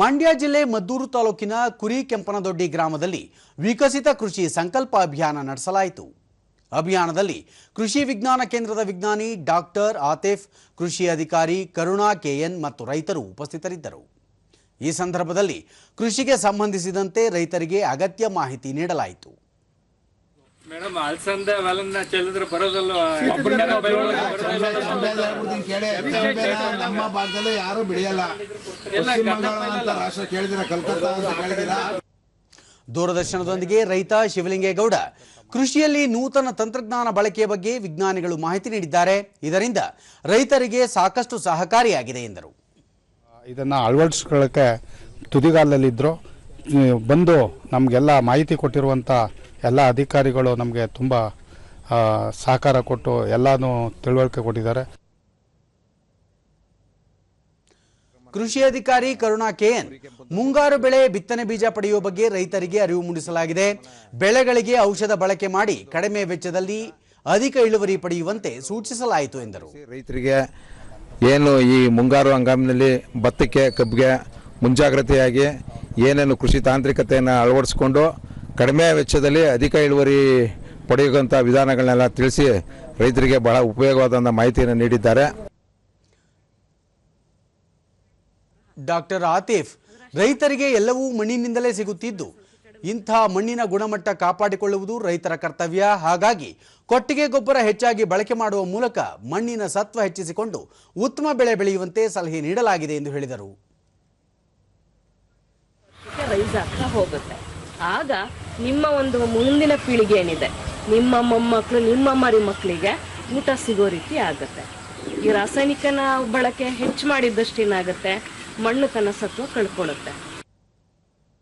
ಮಂಡ್ಯ ಜಿಲ್ಲೆ ಮದ್ದೂರು ತಾಲೂಕಿನ ಕುರಿ ಕೆಂಪನದೊಡ್ಡಿ ಗ್ರಾಮದಲ್ಲಿ ವಿಕಸಿತ ಕೃಷಿ ಸಂಕಲ್ಪ ಅಭಿಯಾನ ನಡೆಸಲಾಯಿತು. ಅಭಿಯಾನದಲ್ಲಿ ಕೃಷಿ ವಿಜ್ಞಾನ ಕೇಂದ್ರದ ವಿಜ್ಞಾನಿ ಡಾಕ್ಟರ್ ಆತಿಫ್, ಕೃಷಿ ಅಧಿಕಾರಿ ಕರುಣಾ ಕೆಎನ್ ಮತ್ತು ರೈತರು ಉಪಸ್ಥಿತರಿದ್ದರು. ಈ ಸಂದರ್ಭದಲ್ಲಿ ಕೃಷಿಗೆ ಸಂಬಂಧಿಸಿದಂತೆ ರೈತರಿಗೆ ಅಗತ್ಯ ಮಾಹಿತಿ ನೀಡಲಾಯಿತು. ಮೇಡಮ್ ಅಲ್ಸಂದೆ ಅವೆಲ್ಲ ಚೆಲ್ಲಿದ್ರೆ ಚಂಬೆನ ನಮ್ಮ ಭಾಗದಲ್ಲಿ ಯಾರು ಬೆಳೆಯಲ್ಲ ಅಂತ ರಾಷ್ಟ್ರ ಕೇಳಿದಿರ ಕಲ್ಕತ್ತಾ ಅಂತ ಕೇಳಿದಿರ ದೂರದರ್ಶನದೊಂದಿಗೆ ರೈತ ಶಿವಲಿಂಗೇಗೌಡ ಕೃಷಿಯಲ್ಲಿ ನೂತನ ತಂತ್ರಜ್ಞಾನ ಬಳಕೆಯ ಬಗ್ಗೆ ವಿಜ್ಞಾನಿಗಳು ಮಾಹಿತಿ ನೀಡಿದ್ದಾರೆ ಇದರಿಂದ ರೈತರಿಗೆ ಸಾಕಷ್ಟು ಸಹಕಾರಿಯಾಗಿದೆ ಎಂದರು ಇದನ್ನು ಅಳವಡಿಸ್ಕೊಳ್ಳೋಕ್ಕೆ ತುದಿಗಾಲದಲ್ಲಿದ್ದರು ಬಂದು ನಮಗೆಲ್ಲ ಮಾಹಿತಿ ಕೊಟ್ಟಿರುವಂಥ ಎಲ್ಲ ಅಧಿಕಾರಿಗಳು ನಮಗೆ ತುಂಬ ಸಹಕಾರ ಕೊಟ್ಟು ಎಲ್ಲನೂ ತಿಳುವಳಿಕೆ ಕೊಟ್ಟಿದ್ದಾರೆ. ಕೃಷಿ ಅಧಿಕಾರಿ ಕರುಣಾ ಕೆಎನ್ ಮುಂಗಾರು ಬೆಳೆ ಬಿತ್ತನೆ ಬೀಜ ಪಡೆಯುವ ಬಗ್ಗೆ ರೈತರಿಗೆ ಅರಿವು ಮೂಡಿಸಲಾಗಿದೆ. ಬೆಳೆಗಳಿಗೆ ಔಷಧ ಬಳಕೆ ಮಾಡಿ ಕಡಿಮೆ ವೆಚ್ಚದಲ್ಲಿ ಅಧಿಕ ಇಳುವರಿ ಪಡೆಯುವಂತೆ ಸೂಚಿಸಲಾಯಿತು ಎಂದರು. ರೈತರಿಗೆ ಏನು ಈ ಮುಂಗಾರು ಹಂಗಾಮಿನಲ್ಲಿ ಭತ್ತಕ್ಕೆ ಕಬ್ಬಿಗೆ ಮುಂಜಾಗ್ರತೆಯಾಗಿ ಏನೇನು ಕೃಷಿ ತಾಂತ್ರಿಕತೆಯನ್ನು ಅಳವಡಿಸ್ಕೊಂಡು ಕಡಿಮೆ ವೆಚ್ಚದಲ್ಲಿ ಅಧಿಕ ಇಳುವರಿ ಪಡೆಯುವಂಥ ವಿಧಾನಗಳನ್ನೆಲ್ಲ ತಿಳಿಸಿ ರೈತರಿಗೆ ಬಹಳ ಉಪಯೋಗವಾದಂಥ ಮಾಹಿತಿಯನ್ನು ನೀಡಿದ್ದಾರೆ. ಡಾಕ್ಟರ್ ಆತೀಫ್, ರೈತರಿಗೆ ಎಲ್ಲವೂ ಮಣ್ಣಿನಿಂದಲೇ ಸಿಗುತ್ತಿದ್ದು. ಇಂಥ ಮಣ್ಣಿನ ಗುಣಮಟ್ಟ ಕಾಪಾಡಿಕೊಳ್ಳುವುದು ರೈತರ ಕರ್ತವ್ಯ. ಹಾಗಾಗಿ ಕೊಟ್ಟಿಗೆ ಗೊಬ್ಬರ ಹೆಚ್ಚಾಗಿ ಬಳಕೆ ಮಾಡುವ ಮೂಲಕ ಮಣ್ಣಿನ ಸತ್ವ ಹೆಚ್ಚಿಸಿಕೊಂಡು ಉತ್ತಮ ಬೆಳೆ ಬೆಳೆಯುವಂತೆ ಸಲಹೆ ನೀಡಲಾಗಿದೆ ಎಂದು ಹೇಳಿದರು. ರೈಸ್ ಆಗ್ತಾ ಹೋಗುತ್ತೆ. ಆಗ ನಿಮ್ಮ ಒಂದು ಮುಂದಿನ ಪೀಳಿಗೆ ಏನಿದೆ? ನಿಮ್ಮ ಮೊಮ್ಮಕ್ಕಳು ನಿಮ್ಮ ಮರಿ ಮಕ್ಕಳಿಗೆ ಊಟ ಸಿಗೋ ರೀತಿ ಆಗುತ್ತೆ. ಈ ರಾಸಾಯನಿಕನ ಬಳಕೆ ಹೆಚ್ಚು ಮಾಡಿದ್ದಷ್ಟೇನಾಗುತ್ತೆ? ಮಣ್ಣು ತನ್ನ ಸತ್ವ ಕಳ್ಕೊಳ್ಳುತ್ತೆ.